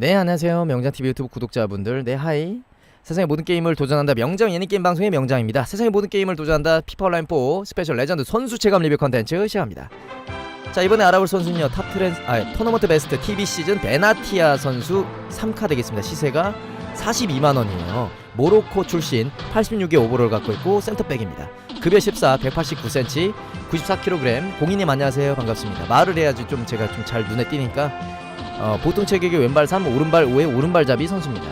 네 안녕하세요. 명장TV 유튜브 구독자분들. 네 하이. 세상의 모든 게임을 도전한다. 명장 예능게임 방송의 명장입니다. 세상의 모든 게임을 도전한다. 피파 온라인 4 스페셜 레전드 선수 체감 리뷰 컨텐츠 시작합니다. 자 이번에 알아볼 선수는요. 탑 트렌 아 토너먼트 베스트 TV 시즌 베나티아 선수 3카 되겠습니다. 시세가 42만원이에요. 모로코 출신 86의 오버롤 갖고 있고 센터백입니다. 급여 14 189cm 94kg 공인님 안녕하세요. 반갑습니다. 말을 해야지 좀 제가 좀 잘 눈에 띄니까 어, 보통 체격의 왼발 3 오른발 5의 오른발잡이 선수입니다.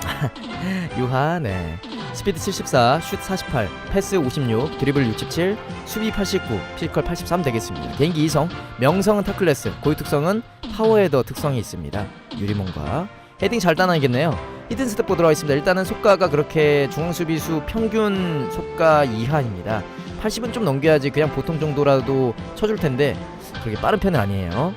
유하 네. 스피드 74 슛 48 패스 56 드리블 67 수비 89 피지컬 83 되겠습니다. 개인기 2성 명성은 타클래스 고유 특성은 파워헤더 특성이 있습니다. 유리몬과 헤딩 잘 따놔야겠네요. 히든 스텝 보도록 하겠습니다. 일단은 속가가 그렇게 중앙 수비수 평균 속가 이하입니다. 80은 좀 넘겨야지 그냥 보통 정도라도 쳐줄 텐데 그렇게 빠른 편은 아니에요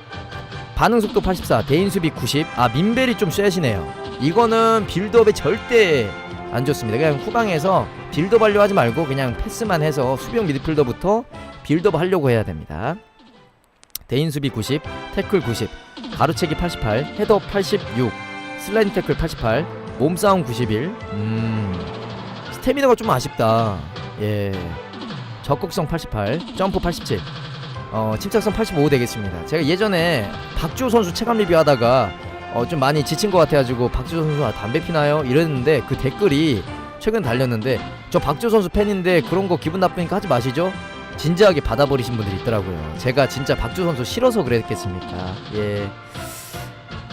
반응 속도 84 대인 수비 90 아 민벨이 좀 쎄시네요. 이거는 빌드업에 절대 안 좋습니다. 그냥 후방에서 빌드업 하려 하지 말고 그냥 패스만 해서 수비형 미드필더부터 빌드업 하려고 해야 됩니다. 대인 수비 90 태클 90 가로채기 88 헤더 86 슬라이딩 태클 88 몸싸움 91 음 스태미너가 좀 아쉽다. 예. 적극성 88 점프 87 어, 침착성 85 되겠습니다. 제가 예전에 박주호 선수 체감 리뷰하다가 어, 좀 많이 지친 것 같아가지고 박주호 선수 아, 담배 피나요? 이랬는데 그 댓글이 최근 달렸는데 저 박주호 선수 팬인데 그런 거 기분 나쁘니까 하지 마시죠. 진지하게 받아버리신 분들이 있더라고요. 제가 진짜 박주호 선수 싫어서 그랬겠습니까? 예,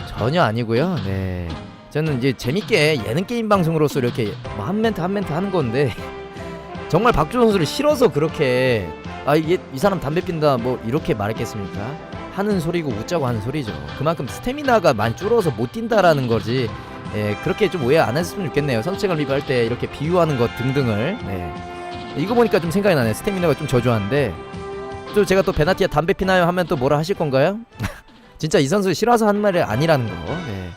전혀 아니고요. 네, 저는 이제 재밌게 예능 게임 방송으로서 이렇게 뭐 한 멘트 한 멘트 하는 건데 정말 박주호 선수를 싫어서 그렇게 아 이게 이 사람 담배 핀다 뭐 이렇게 말했겠습니까? 하는 소리고 웃자고 하는 소리죠. 그만큼 스태미나가 많이 줄어서 못 뛴다라는 거지. 예, 그렇게 좀 오해 안 했으면 좋겠네요. 선수체감 리뷰할 때 이렇게 비유하는 것 등등을. 네. 이거 보니까 좀 생각이 나네. 스태미나가 좀 저조한데. 또 제가 또 베나티아 담배 피나요 하면 또 뭐라 하실 건가요? 진짜 이 선수 싫어서 하는 말이 아니라는 거. 네.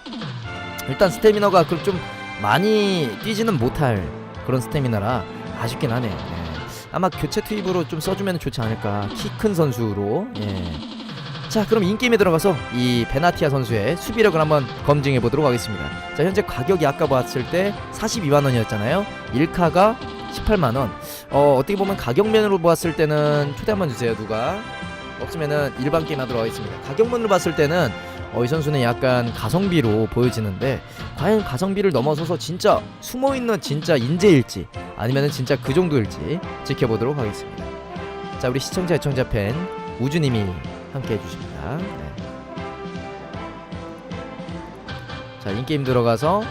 일단 스태미너가 그좀 많이 뛰지는 못할 그런 스태미너라 아쉽긴 하네요. 네. 아마 교체 투입으로 좀 써주면 좋지 않을까. 키 큰 선수로. 예. 자 그럼 인게임에 들어가서 이 베나티아 선수의 수비력을 한번 검증해 보도록 하겠습니다. 자 현재 가격이 아까 봤을 때 42만원이었잖아요. 1카가 18만원. 어 어떻게 보면 가격면으로 보았을 때는 초대 한번 주세요 누가. 없으면은 일반 게임 하도록 하겠습니다. 가격면으로 봤을 때는 어, 이 선수는 약간 가성비로 보여지는데 과연 가성비를 넘어서서 진짜 숨어있는 진짜 인재일지 아니면은 진짜 그 정도일지 지켜보도록 하겠습니다. 자 우리 시청자 애청자 팬 우주님이 함께 해주십니다. 네. 자 인게임 들어가서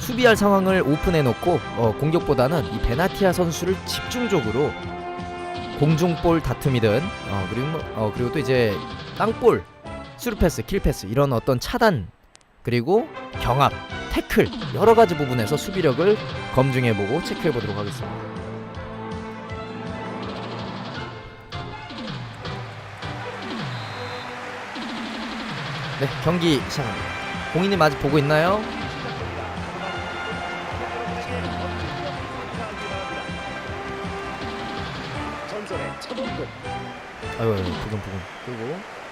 수비할 상황을 오픈해놓고 어, 공격보다는 이 베나티아 선수를 집중적으로 공중볼 다툼이든 어, 그리고 뭐- 어, 그리고 또 이제 땅볼 수루패스, 킬패스 이런 어떤 차단 그리고 경합, 태클 여러 가지 부분에서 수비력을 검증해보고 체크해보도록 하겠습니다. 네, 경기 시작합니다. 공인님 아직 보고 있나요? 아유, 부금 끄고.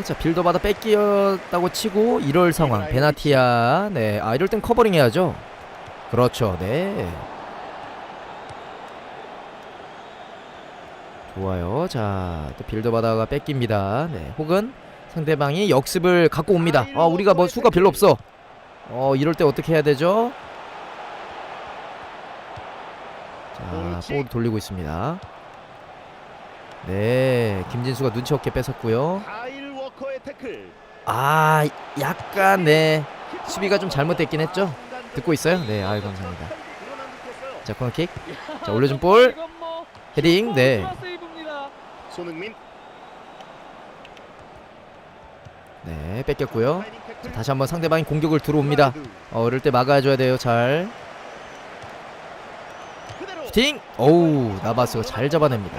네, 자 빌더 받아 뺏기었다고 치고 이럴 상황 베나티아. 네, 아 이럴 땐 커버링 해야죠. 그렇죠, 네. 좋아요. 자, 또 빌더 받아가 뺏깁니다. 네, 혹은 상대방이 역습을 갖고 옵니다. 아, 우리가 뭐 수가 별로 없어. 어, 이럴 때 어떻게 해야 되죠? 자, 볼 돌리고 있습니다. 네, 김진수가 눈치 없게 뺏었고요. 아, 약간 네 수비가 좀 잘못됐긴 했죠. 듣고 있어요? 네, 아유 감사합니다. 자, 코너킥. 자, 올려준 볼. 헤딩. 네. 손흥민 네, 뺏겼고요. 자, 다시 한번 상대방이 공격을 들어옵니다. 어, 이럴 때 막아줘야 돼요. 잘. 슈팅. 오우, 나바스가 잘 잡아냅니다.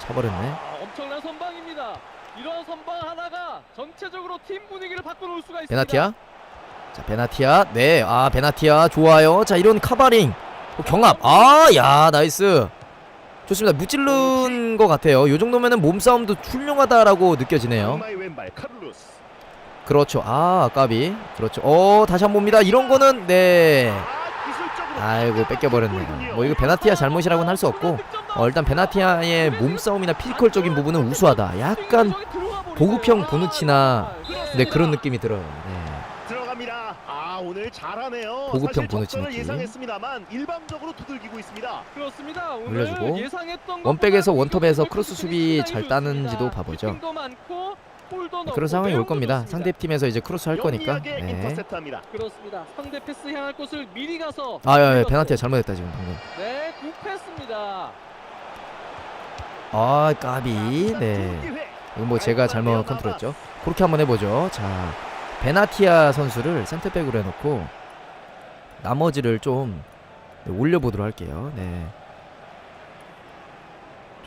쳐버렸네. 아, 엄청난 선방입니다. 이러한 선방 하나가 전체적으로 팀 분위기를 바꿔놓을 수가 있습니다. 베나티아. 자, 베나티아. 네, 아 베나티아 좋아요. 자, 이런 카바링. 또 경합. 아, 야, 나이스. 좋습니다. 무찔른 것 같아요. 요 정도면은 몸싸움도 훌륭하다라고 느껴지네요. 그렇죠. 아, 까비. 그렇죠. 어, 다시 한번 봅니다. 이런 거는 네. 아, 아이고 뺏겨버렸네요. 뭐 이거 베나티아 잘못이라고는 할 수 없고 어, 일단 베나티아의 몸싸움이나 피지컬적인 부분은 우수하다. 약간 보급형 보누치나 네 그런 느낌이 들어요. 네. 들어갑니다. 아 오늘 잘하네요. 보급형 사실 보너치 느낌. 예상했습니다만 일방적으로 두들기고 있습니다. 그렇습니다. 오늘 올려주고 예상했던 원백에서 원톱에서 크로스 수비 잘. 따는지도 봐보죠. 그런 상황이 올 겁니다. 상대 팀에서 이제 크로스 할 거니까. 네. 그렇습니다. 상대 패스 향할 곳을 미리 가서 아, 야, 야, 밀었어요. 베나티아 잘못했다 지금 방금. 네, 굿패스입니다. 아, 까비. 네. 이건 뭐 제가 잘못 컨트롤했죠. 그렇게 한번 해보죠. 자, 베나티아 선수를 센터백으로 해놓고 나머지를 좀 네, 올려보도록 할게요. 네.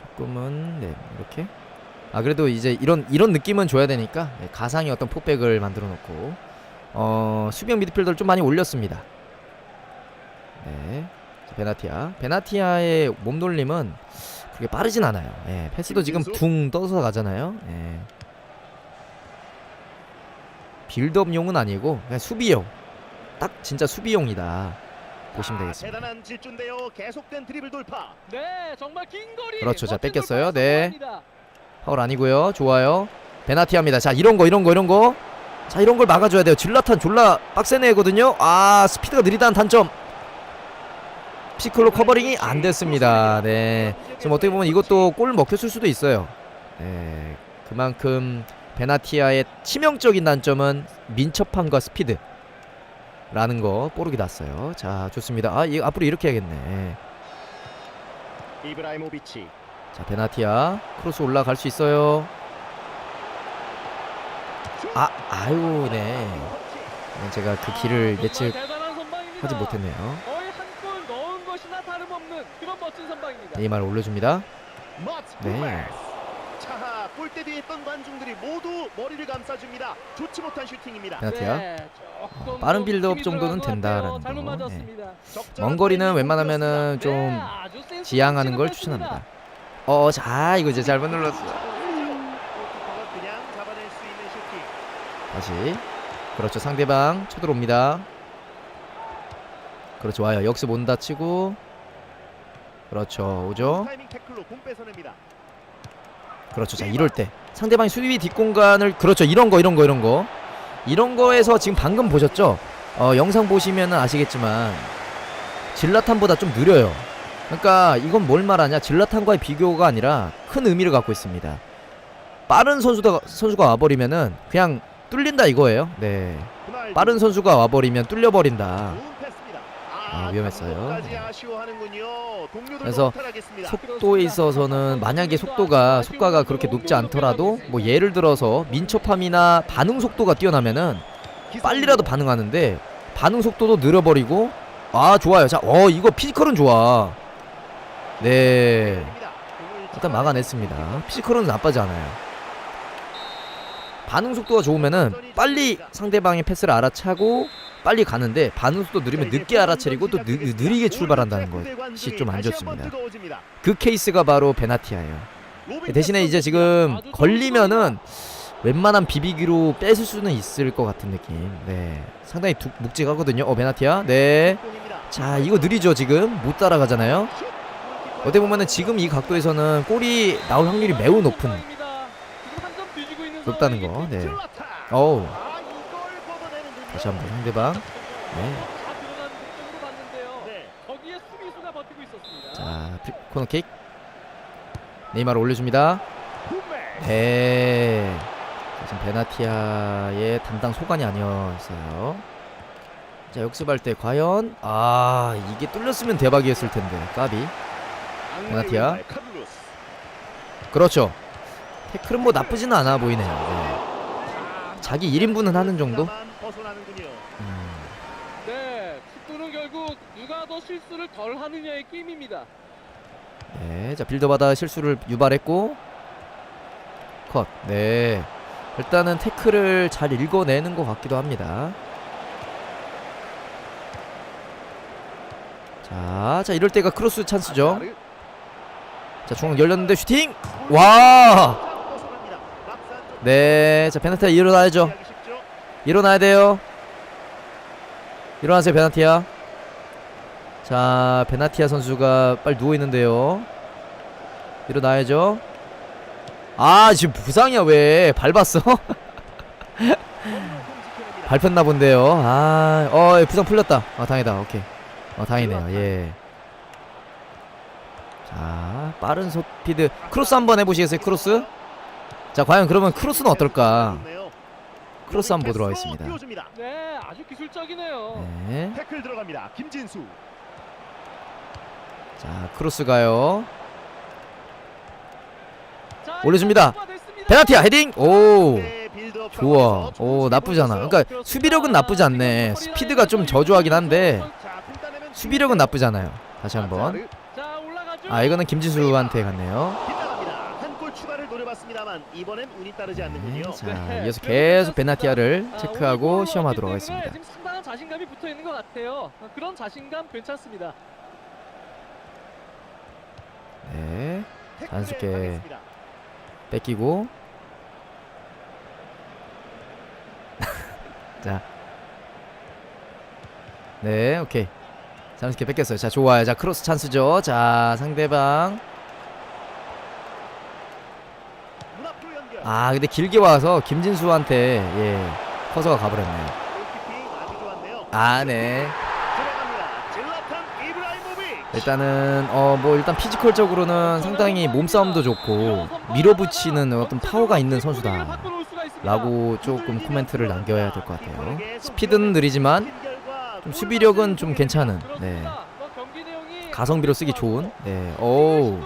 조금은 네 이렇게. 아 그래도 이제 이런 이런 느낌은 줘야 되니까 네, 가상의 어떤 포백을 만들어 놓고 어 수비형 미드필더를 좀 많이 올렸습니다. 네. 자, 베나티아. 베나티아의 몸놀림은 그게 빠르진 않아요. 예, 패스도 지금? 둥 떠서 가잖아요. 예. 빌드업용은 아니고 그냥 수비용. 딱 진짜 수비용이다. 보시면 아, 되겠습니다. 대단한 질주인데요. 계속된 드리블 돌파. 네, 정말 긴 거리. 그렇죠. 자, 멋진 뺏겼어요. 돌파 네. 성공합니다. 파울 아니고요. 좋아요. 베나티아입니다. 자, 이런 거 이런 거 이런 거. 자, 이런 걸 막아줘야 돼요. 질라탄 졸라 빡센 애거든요. 아, 스피드가 느리다는 단점. 피클로 커버링이 안 됐습니다. 네. 지금 어떻게 보면 이것도 골 먹혔을 수도 있어요. 네. 그만큼 베나티아의 치명적인 단점은 민첩함과 스피드. 라는 거 뽀록이 났어요. 자, 좋습니다. 아, 이 앞으로 이렇게 해야겠네. 이브라이모비치. 자, 베나티아 크로스 올라갈 수 있어요. 아, 아유, 네. 네, 제가 그 길을 정말 예측하지. 못했네요. 네이마르 올려줍니다. 네. 네. 자, 골대 뒤에 있던 관중들이 모두 머리를 감싸줍니다. 좋지 못한 슈팅입니다. 베나티아. 네, 조금 어, 빠른 더 빌드업 정도는 된다라는 거. 네. 먼 거리는 웬만하면은 좀 네, 넘치는 걸. 추천합니다. 어, 자, 이거 이제 잘못 눌렀어. 슈팅. 다시. 그렇죠. 상대방 쳐들어옵니다. 그렇죠. 와요. 역습 온다 치고. 그렇죠. 오죠. 그렇죠. 자, 이럴 때 상대방이 수비 뒷공간을 그렇죠. 이런 거 이런 거 이런 거. 이런 거에서 지금 방금 보셨죠? 어, 영상 보시면은 아시겠지만 질라탄보다 좀 느려요. 그러니까 이건 뭘 말하냐? 질라탄과의 비교가 아니라 큰 의미를 갖고 있습니다. 빠른 선수가 선수가 와버리면은 그냥 뚫린다 이거예요. 네. 빠른 선수가 와버리면 뚫려버린다. 아, 위험했어요. 네. 동료들도 그래서. 속도에 있어서는 만약에 속도가 속가가 그렇게 높지 않더라도 뭐 예를 들어서 민첩함이나 반응 속도가 뛰어나면은 빨리라도 반응하는데 반응 속도도 느려버리고 아 좋아요 자 어 이거 피지컬은 좋아 네 일단 막아냈습니다 피지컬은 나쁘지 않아요 반응 속도가 좋으면은 빨리 상대방의 패스를 알아차고 빨리 가는데 반응 속도 느리면 늦게 알아차리고 또 느, 느리게 출발한다는 것이 좀 안 좋습니다 그 케이스가 바로 베나티아예요 대신에 이제 지금 걸리면은 웬만한 비비기로 뺏을 수는 있을 것 같은 느낌. 네, 상당히 두, 묵직하거든요. 어 베나티아. 네. 자 이거 느리죠 지금 못 따라가잖아요. 어떻게 보면은 지금 이 각도에서는 골이 나올 확률이 매우 높은. 높다는 거. 네. 어우 다시 한번 상대방. 네. 자 피- 코너킥. 네이마르 올려줍니다. 네. 지금 베나티아의 담당 소관이 아니었어요. 자 역습할 때 과연 아 이게 뚫렸으면 대박이었을 텐데 까비. 베나티아. 그렇죠. 태클은 뭐 나쁘지는 않아 보이네요. 네. 자기 1인분은 하는 정도? 벗어나는군요. 음, 네, 축구는 결국 누가 더 실수를 덜 하느냐의 게임입니다. 네, 자 빌드바다 실수를 유발했고 컷. 네, 일단은 태클을 잘 읽어내는 것 같기도 합니다. 자, 자 이럴 때가 크로스 찬스죠. 자 중앙 열렸는데 슈팅 와 네, 자 베나티아 일어나야죠. 일어나야 돼요. 일어나세요, 베나티아. 자, 베나티아 선수가 빨리 누워 있는데요. 일어나야죠. 아, 지금 부상이야 왜? 밟았어? 밟혔나 본데요. 아, 어, 부상 풀렸다. 아, 다행이다. 오케이. 어, 다행이네요. 예. 자, 빠른 스피드 크로스 한번 해보시겠어요? 크로스? 자, 과연 그러면 크로스는 어떨까? 크로스 한번 보도록 하겠습니다. 네, 아주 기술적이네요. 네. 태클 들어갑니다. 김진수. 자, 크로스 가요. 자, 올려줍니다. 베나티아 헤딩. 오. 좋아. 오, 좋은 나쁘지 않아. 수비를 그러니까. 수비력은 나쁘지 않네. 스피드가 좀 저조하긴 한데 수비력은 나쁘지 않아요. 다시 한번. 아, 이거는 김지수한테 갔네요. 네. 자, 네, 이어서 계속. 베나티아를 아, 체크하고 시험하도록 하겠습니다. 지금 상당한 자신감이 붙어 있는 것 같아요. 아, 그런 자신감 괜찮습니다. 네. 당했습니다. 뺏기고 자. 네, 오케이. 자연스럽게 뺏겼어요. 자, 좋아요. 자, 크로스 찬스죠. 자, 상대방. 아 근데 길게 와서 김진수한테 예 커서가 가버렸네요. 질라탄 이브라이모비치. 일단은 어 뭐 일단 피지컬적으로는 상당히 몸싸움도 좋고 밀어붙이는 어떤 파워가 있는 선수다 라고 조금 코멘트를 남겨야 될 것 같아요 스피드는 느리지만 좀 수비력은 좀 괜찮은 네. 가성비로 쓰기 좋은 네 오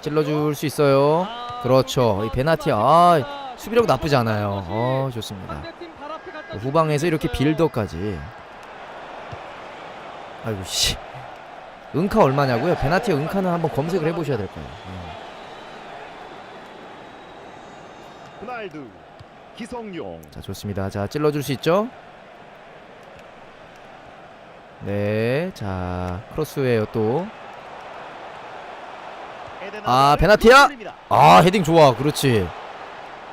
찔러줄 수 있어요. 그렇죠. 이 베나티아 아 수비력 나쁘지 않아요. 어 좋습니다. 후방에서 이렇게 빌더까지. 아이고 씨. 은카 얼마냐고요? 베나티아 은카는 한번 검색을 해보셔야 될 거예요. 예. 기성용. 자 좋습니다 자 찔러줄 수 있죠? 네 자 크로스웨어 또아 아, 베나티아? 헤딩 좋아 그렇지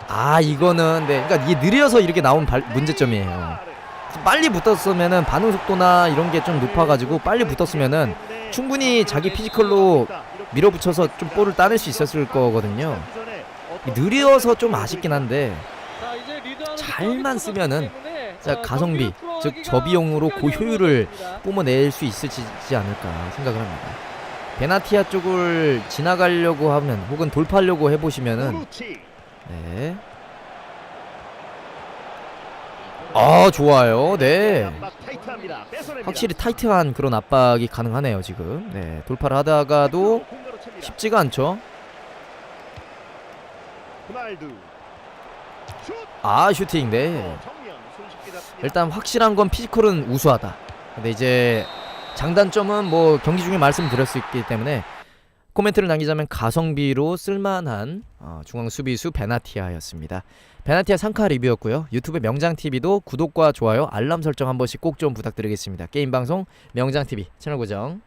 아 이거는 네 그러니까 이게 느려서 이렇게 나온 발, 문제점이에요 빨리 붙었으면은 반응 속도나 이런 게 좀 높아가지고 빨리 붙었으면은 충분히 자기 피지컬로 밀어붙여서 좀 볼을 따낼 수 있었을 거거든요. 느려서 좀 아쉽긴 한데 잘만 쓰면은 자, 가성비, 즉 저비용으로 고효율을 뿜어낼 수 있을지 않을까 생각을 합니다. 베나티아 쪽을 지나가려고 하면 혹은 돌파하려고 해보시면은 네. 아 좋아요. 네. 확실히 타이트한 그런 압박이 가능하네요 지금. 네 돌파를 하다가도 쉽지가 않죠. 호날두. 슛. 아 슈팅 네. 일단 확실한 건 피지컬은 우수하다. 근데 이제 장단점은 뭐 경기 중에 말씀드렸기 때문에 코멘트를 남기자면 가성비로 쓸만한 어, 중앙 수비수 베나티아였습니다. 베나티아 상카 리뷰였고요. 유튜브 명장TV도 구독과 좋아요, 알람 설정 한 번씩 꼭 좀 부탁드리겠습니다. 게임 방송 명장TV 채널 고정